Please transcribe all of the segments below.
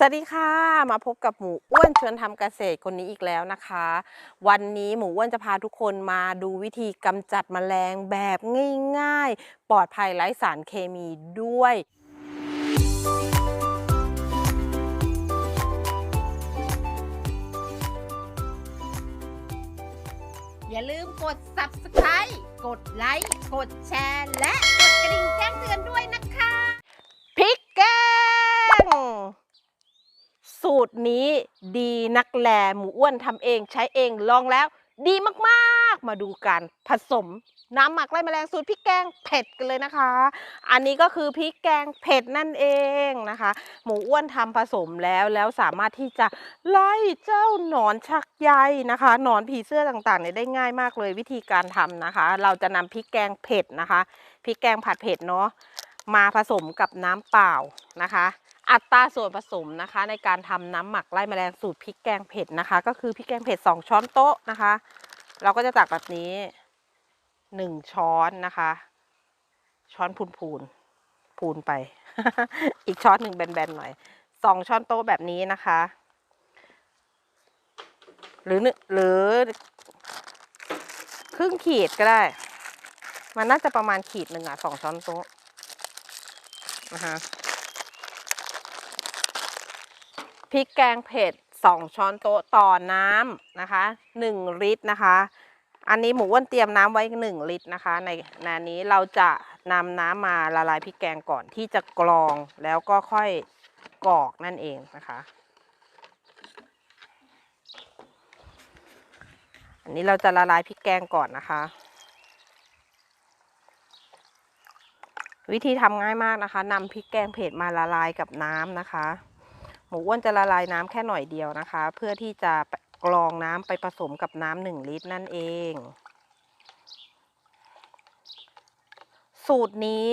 สวัสดีค่ะ มาพบกับหมูอ้วนชวนทำเกษตรคนนี้อีกแล้วนะคะ วันนี้หมูอ้วนจะพาทุกคนมาดูวิธีกำจัดแมลงแบบง่ายๆ ปลอดภัยไร้สารเคมีด้วย อย่าลืมกด subscribe กดไลค์กดแชร์ และกดกระดิ่งแจ้งเตือนด้วยนะคะ พริกแกง สูตรนี้ดีนักแลหมูอ้วนทำเองใช้เองลองแล้ว ดีมากๆ มาดูกันผสมน้ำหมักไล่แมลงสูตรพริกแกงเผ็ดกันเลยนะคะ อันนี้ก็คือพริกแกงเผ็ดนั่นเองนะคะ หมูอ้วนทำผสมแล้วแล้วสามารถที่จะไล่เจ้าหนอนชักใยนะคะหนอนผีเสื้อต่างๆเนี่ยได้ง่ายมากเลยวิธีการทำนะคะ เราจะนำพริกแกงเผ็ดนะคะพริกแกงผัดเผ็ดเนาะมาผสมกับน้ำเปล่านะคะ อัตราส่วนผสมนะคะ ในการทำน้ำหมักไล่แมลงสูตรพริกแกงเผ็ดนะคะ ก็คือพริกแกงเผ็ด 2 ช้อนโต๊ะนะคะ เราก็จะตักแบบนี้ 1 ช้อนนะคะ ช้อนพูนพูนๆพูนไป อีกช้อนหนึ่งแบนๆหน่อยสองช้อนโต๊ะแบบนี้นะคะ หรือหนึ่งหรือครึ่งขีดก็ได้ มันน่าจะประมาณขีดหนึ่งอะสองช้อนโต๊ะนะคะ พริกแกงเผ็ด 2 ช้อนโต๊ะต่อน้ำนะคะ 1 ลิตรนะคะ อันนี้หมูอ้นเตรียมน้ำไว้ 1 ลิตรนะคะ ในในอันนี้เราจะนำน้ำมาละลายพริกแกงก่อนที่จะกรองแล้วก็ค่อยกรอกนั่นเองนะคะ อันนี้เราจะละลายพริกแกงก่อนนะคะวิธีทำง่ายมากนะคะนำพริกแกงเผ็ดมาละลายกับน้ำนะคะ หมูอ้วนจะละลายน้ำแค่หน่อยเดียวนะคะ เพื่อที่จะกรองน้ำไปผสมกับน้ำหนึ่งลิตรนั่นเอง สูตรนี้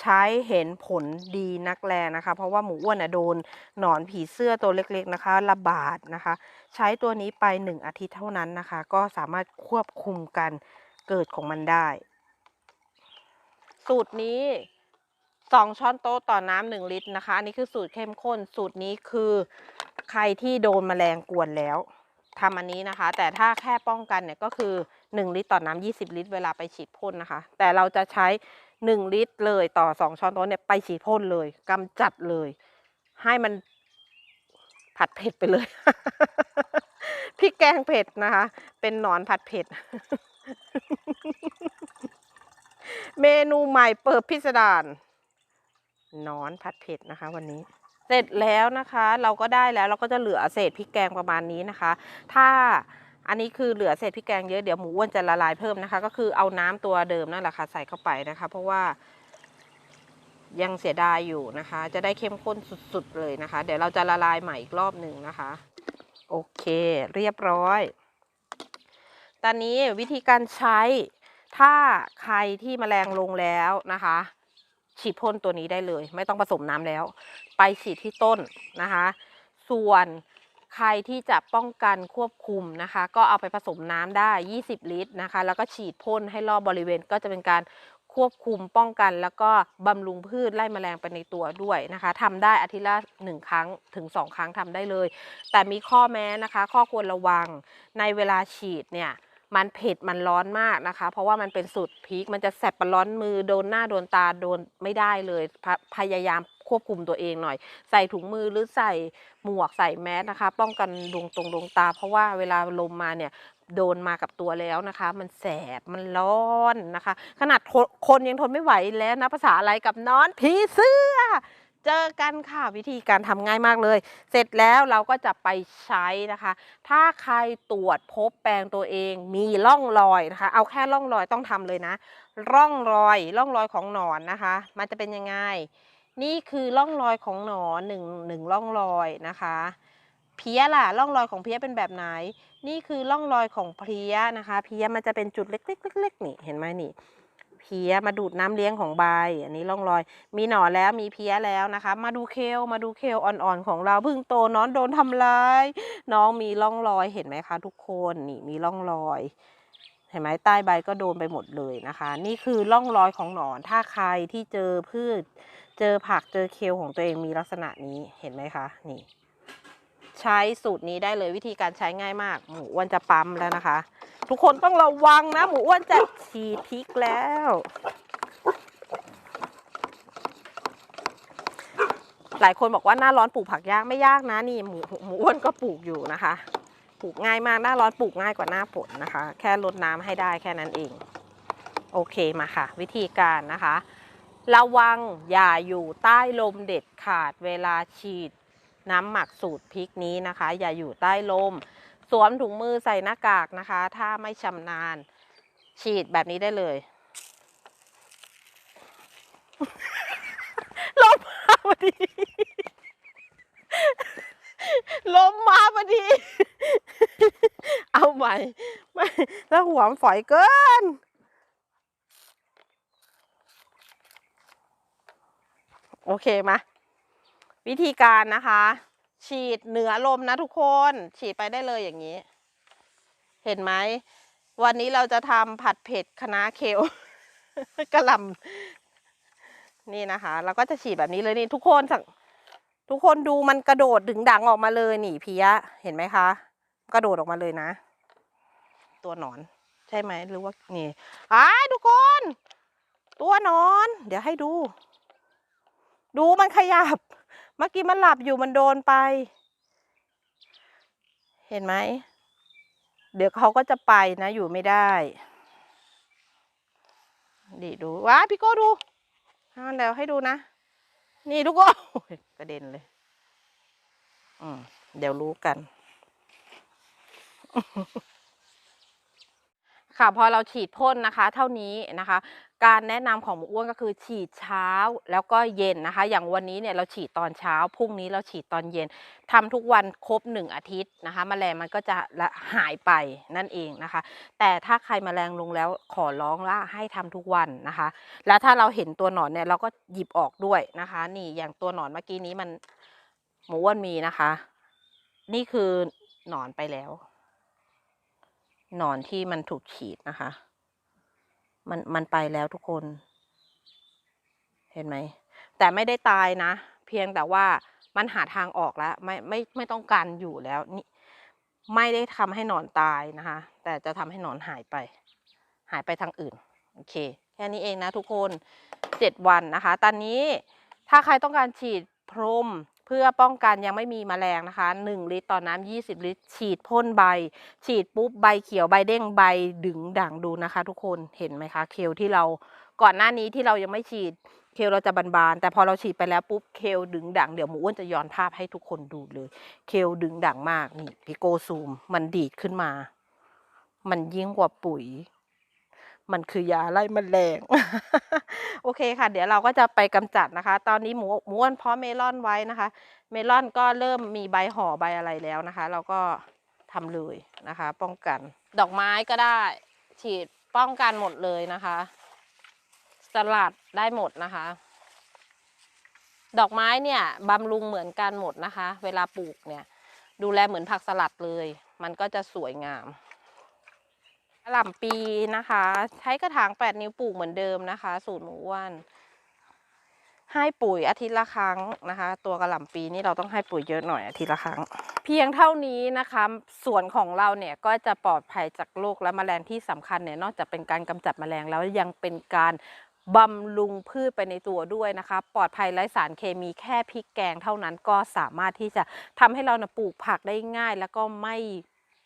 ใช้เห็นผลดีนักแลนะคะ เพราะว่าหมูอ้วนน่ะโดนหนอนผีเสื้อตัวเล็กๆนะคะ ระบาดนะคะ ใช้ตัวนี้ไปหนึ่งอาทิตย์เท่านั้นนะคะ ก็สามารถควบคุมการเกิดของมันได้ สูตรนี้ 2 ช้อนโต๊ะต่อน้ำหนึ่งลิตรนะคะ อันนี้คือสูตรเข้มข้น สูตรนี้คือใครที่โดนแมลงกวนแล้วทำอันนี้นะคะ แต่ถ้าแค่ป้องกันเนี่ยก็คือ 1 ลิตรต่อน้ำ20 ลิตร เวลาไปฉีดพ่นนะคะ แต่เราจะใช้ 1 ลิตรเลยต่อ 2 ช้อนโต๊ะเนี่ยไปฉีดพ่นเลยกำจัดเลย ให้มันผัดเผ็ดไปเลยพริกแกงเผ็ดนะคะ เป็นหนอนผัดเผ็ด เมนูใหม่เปิดพิสดาร นอนผัดเผ็ดนะคะ วันนี้ เสร็จแล้วนะคะ เราก็ได้แล้วเราก็จะเหลือเศษพริกแกงประมาณนี้นะคะ ถ้าอันนี้คือเหลือเศษพริกแกงเยอะเดี๋ยวหมูอ้วนจะละลายเพิ่มนะคะ ก็คือเอาน้ำตัวเดิมนั่นแหละค่ะใส่เข้าไปนะคะ เพราะว่ายังเสียดายอยู่นะคะ จะได้เข้มข้นสุดๆเลยนะคะ เดี๋ยวเราจะละลายใหม่อีกรอบหนึ่งนะคะ โอเค เรียบร้อย ตอนนี้วิธีการใช้ถ้าใครที่มแมลงลงแล้วนะคะ ฉีดพ่นตัวนี้ได้เลย ไม่ต้องผสมน้ำแล้ว ไปฉีดที่ต้นนะคะ ส่วนใครที่จะป้องกันควบคุมนะคะ ก็เอาไปผสมน้ำได้ 20 ลิตรนะคะ แล้วก็ฉีดพ่นให้รอบบริเวณก็จะเป็นการควบคุมป้องกัน แล้วก็บำรุงพืชไล่แมลงไปในตัวด้วยนะคะทำได้อาทิตย์ละหนึ่งครั้งถึงสองครั้งทำได้เลย แต่มีข้อแม้นะคะ ข้อควรระวังในเวลาฉีดเนี่ย มันเผ็ดมันร้อนมากนะคะ เพราะว่ามันเป็นสูตรพริกมันจะแสบประร้อนมือโดนหน้าโดนตาโดนไม่ได้เลยพพยายามควบคุมตัวเองหน่อย ใส่ถุงมือหรือใส่หมวกใส่แมสนะคะ ป้องกันดวงตรงดวงตา เพราะว่าเวลาลมมาเนี่ยโดนมากับตัวแล้วนะคะ มันแสบมันร้อนนะคะ ขนาดคนยังทนไม่ไหวแล้วนะภาษาอะไรกับนอนผีเสื้อ อกันค่ะ วิธีการทำง่ายมากเลย เสร็จแล้วเราก็จะไปใช้นะคะ ถ้าใครตรวจพบแปลงตัวเองมีร่องรอยนะคะ เอาแค่ร่องรอยต้องทำเลยนะ ร่องรอยร่องรอยของหนอนนะคะ มันจะเป็นยังไง นี่คือร่องรอยของหนอนหนึ่งหนึ่งร่องรอยนะคะเพี้ยล่ะร่องรอยของเพี้ยเป็นแบบไหน นี่คือร่องรอยของเพี้ยนะคะ เพี้ยมันจะเป็นจุดเล็กๆเล็กๆนี่เห็นไหมนี่ เพี้ยมาดูดน้ำเลี้ยงของใบ อันนี้ร่องรอย มีหนอนแล้วมีเพี้ยแล้วนะคะ มาดูเคลมาดูเคลอ่อนๆของเราเพิ่งโตน้องโดนทำร้ายน้องมีร่องรอยเห็นไหมคะ ทุกคนนี่มีร่องรอยเห็นไหมใต้ใบก็โดนไปหมดเลยนะคะ นี่คือร่องรอยของหนอนถ้าใครที่เจอพืช เจอผักเจอเคลของตัวเองมีลักษณะนี้เห็นไหมคะนี่ ใช้สูตรนี้ได้เลยวิธีการใช้ง่ายมากหมูอ้วนจะปั๊มแล้วนะคะ ทุกคนต้องระวังนะ หมูอ้วนจะฉีดพริกแล้ว หลายคนบอกว่าหน้าร้อนปลูกผักยากไม่ยากนะนี่หมูหมูอ้วนก็ปลูกอยู่นะคะ ปลูกง่ายมากหน้าร้อนปลูกง่ายกว่าหน้าฝนนะคะ แค่ลดน้ำให้ได้แค่นั้นเอง โอเคมาค่ะ วิธีการนะคะ ระวังอย่าอยู่ใต้ลมเด็ดขาดเวลาฉีดน้ำหมักสูตรพริกนี้นะคะ อย่าอยู่ใต้ลม สวมถุงมือใส่หน้ากากนะคะ ถ้าไม่ชำนาญ ฉีดแบบนี้ได้เลยลมมาพอดีลมมาพอดี เอาใหม่ไม่แล้วหัวมฝอยเกินโอเคมา วิธีการนะคะ ฉีดเหนือลมนะทุกคน ฉีดไปได้เลยอย่างนี้ เห็นไหม วันนี้เราจะทำผัดเผ็ดคะน้าเคลกระลำนี่นะคะ เราก็จะฉีดแบบนี้เลยนี่ทุกคนสังทุกคนดูมันกระโดดดึงดังออกมาเลยนี่พียเห็นไหมคะ กระโดดออกมาเลยนะ ตัวหนอน ใช่ไหมหรือว่านี่อ้าทุกคน ตัวหนอน เดี๋ยวให้ดู ดูมันขยับ เมื่อกี้มันหลับอยู่มันโดนไป เห็นไหม เดี๋ยวเขาก็จะไปนะ อยู่ไม่ได้ ดีดู ว้าพี่โก้ดูอ่าแล้วให้ดูนะ นี่ทุกโอ้ยกระเด็นเลย อืมเดี๋ยวรู้กัน ค่ะพอเราฉีดพ่นนะคะ เท่านี้นะคะ การแนะนำของหมูอ้วนก็คือฉีดเช้าแล้วก็เย็นนะคะ อย่างวันนี้เนี่ยเราฉีดตอนเช้าพรุ่งนี้เราฉีดตอนเย็นทำทุกวันครบหนึ่งอาทิตย์นะคะแมลงมันก็จะหายไปนั่นเองนะคะ แต่ถ้าใครแมลงลงแล้วขอร้องว่าให้ทำทุกวันนะคะ แล้วถ้าเราเห็นตัวหนอนเนี่ยเราก็หยิบออกด้วยนะคะ นี่อย่างตัวหนอนเมื่อกี้นี้มันหมูอ้วนมีนะคะ นี่คือหนอนไปแล้ว หนอนที่มันถูกฉีดนะคะ มันมันไปแล้วทุกคน เห็นไหม แต่ไม่ได้ตายนะ เพียงแต่ว่ามันหาทางออกแล้ว ไม่ไม่ไม่ต้องการอยู่แล้วนี่ไม่ได้ทำให้หนอนตายนะคะ แต่จะทำให้หนอนหายไป หายไปทางอื่น โอเค แค่นี้เองนะทุกคนเจ็ดวันนะคะ ตอนนี้ถ้าใครต้องการฉีดพรม เพื่อป้องกันยังไม่มีแมลงนะคะหนึ่งลิตรต่อน้ำยี่สิบลิตร ฉีดพ่นใบ ฉีดปุ๊บใบเขียวใบเด้งใบดึงด่างดูนะคะ ทุกคนเห็นไหมคะ เคลที่เราก่อนหน้านี้ที่เรายังไม่ฉีดเคลเราจะบานๆ แต่พอเราฉีดไปแล้วปุ๊บเคลดึงด่างเดี๋ยวหมูอ้วนจะย้อนภาพให้ทุกคนดูเลย เคลดึงด่างมากนี่พี่โกซูม มันดีดขึ้นมา มันยิ่งกว่าปุ๋ย มันคือยาไล่แมลง โอเคค่ะ เดี๋ยวเราก็จะไปกำจัดนะคะ ตอนนี้หมูหมูอ้วนเพาะเมลอนไว้นะคะ เมลอนก็เริ่มมีใบห่อใบอะไรแล้วนะคะ เราก็ทำเลยนะคะ ป้องกัน ดอกไม้ก็ได้ ฉีดป้องกันหมดเลยนะคะ สลัดได้หมดนะคะ ดอกไม้เนี่ยบำรุงเหมือนกันหมดนะคะ เวลาปลูกเนี่ย ดูแลเหมือนผักสลัดเลย มันก็จะสวยงาม กระหล่ำปีนะคะ ใช้กระถาง 8 นิ้วปลูกเหมือนเดิมนะคะ สูตรหมูอ้วนให้ปุ๋ยอาทิตย์ละครั้งนะคะ ตัวกระหล่ำปีนี่เราต้องให้ปุ๋ยเยอะหน่อยอาทิตย์ละครั้ง เพียงเท่านี้นะคะสวนของเราเนี่ยก็จะปลอดภัยจากโรคและแมลงที่สำคัญเนี่ยนอกจากเป็นการกำจัดแมลงแล้วยังเป็นการบำรุงพืชไปในตัวด้วยนะคะ ปลอดภัยไร้สารเคมีแค่พริกแกงเท่านั้นก็สามารถที่จะทำให้เราปลูกผักได้ง่าย แล้วก็ไม่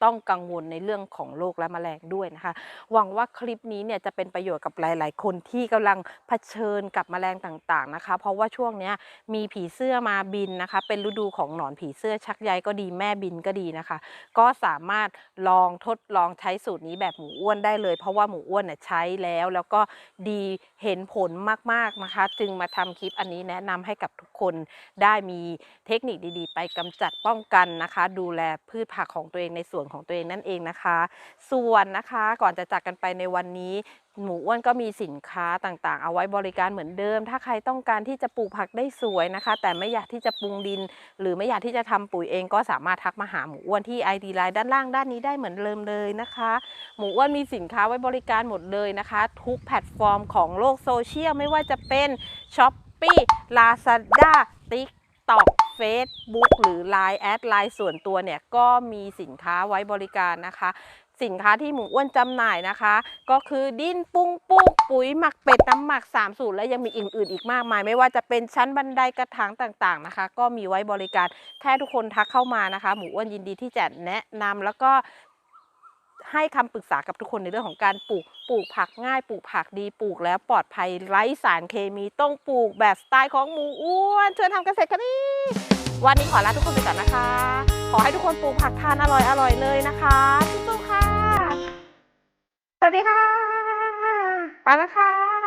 ต้องกังวลในเรื่องของโรคและแมลงด้วยนะคะ หวังว่าคลิปนี้เนี่ยจะเป็นประโยชน์กับหลาย ๆ คนที่กำลังเผชิญกับแมลงต่าง ๆ นะคะ เพราะว่าช่วงนี้มีผีเสื้อมาบินนะคะ เป็นฤดูของหนอนผีเสื้อชักใยก็ดีแม่บินก็ดีนะคะ ก็สามารถลองทดลองใช้สูตรนี้แบบหมูอ้วนได้เลย เพราะว่าหมูอ้วนเนี่ยใช้แล้ว แล้วก็ดีเห็นผลมาก ๆ นะคะ จึงมาทำคลิปอันนี้แนะนำให้กับทุกคนได้มีเทคนิคดี ๆ ไปกำจัดป้องกันนะคะ ดูแลพืชผักของตัวเองในส่วนของตัวเองนั่นเองนะคะ ส่วนนะคะก่อนจะจากกันไปในวันนี้หมูอ้วนก็มีสินค้าต่างๆ เอาไว้บริการเหมือนเดิม ถ้าใครต้องการที่จะปลูกผักได้สวยนะคะ แต่ไม่อยากที่จะปรุงดิน หรือไม่อยากที่จะทำปุ๋ยเองก็สามารถทักมาหาหมูอ้วนที่ ID ไลน์ด้านล่างด้านนี้ได้เหมือนเดิมเลยนะคะ หมูอ้วนมีสินค้าไว้บริการหมดเลยนะคะ ทุกแพลตฟอร์มของโลกโซเชียลไม่ว่าจะเป็น s h อ p e e Lazada TikTok Facebook หรือ Line แอดไลน์ส่วนตัวเนี่ยก็มีสินค้าไว้บริการนะคะ สินค้าที่หมูอ้วนจำหน่ายนะคะ ก็คือดินปุ้งปุ้งปุ๋ยหมักเป็ดน้ำหมัก3สูตรและยังมีอื่นๆอีกมากมาย ไม่ว่าจะเป็นชั้นบันไดกระถางต่างๆนะคะ ก็มีไว้บริการแค่ทุกคนทักเข้ามานะคะ หมูอ้วนยินดีที่จะแนะนำแล้วก็ ให้คำปรึกษากับทุกคนในเรื่องของการปลูก ปลูกผักง่ายปลูกผักดีปลูกแล้วปลอดภัยไร้สารเคมีต้องปลูกแบบสไตล์ของหมูอ้วนเชิญทำเกษตรกันนี่วันนี้ขอลาทุกคนไปก่อนนะคะ ขอให้ทุกคนปลูกผักทานอร่อยอร่อยเลยนะคะสู้ๆค่ะ สวัสดีค่ะไปแล้วค่ะ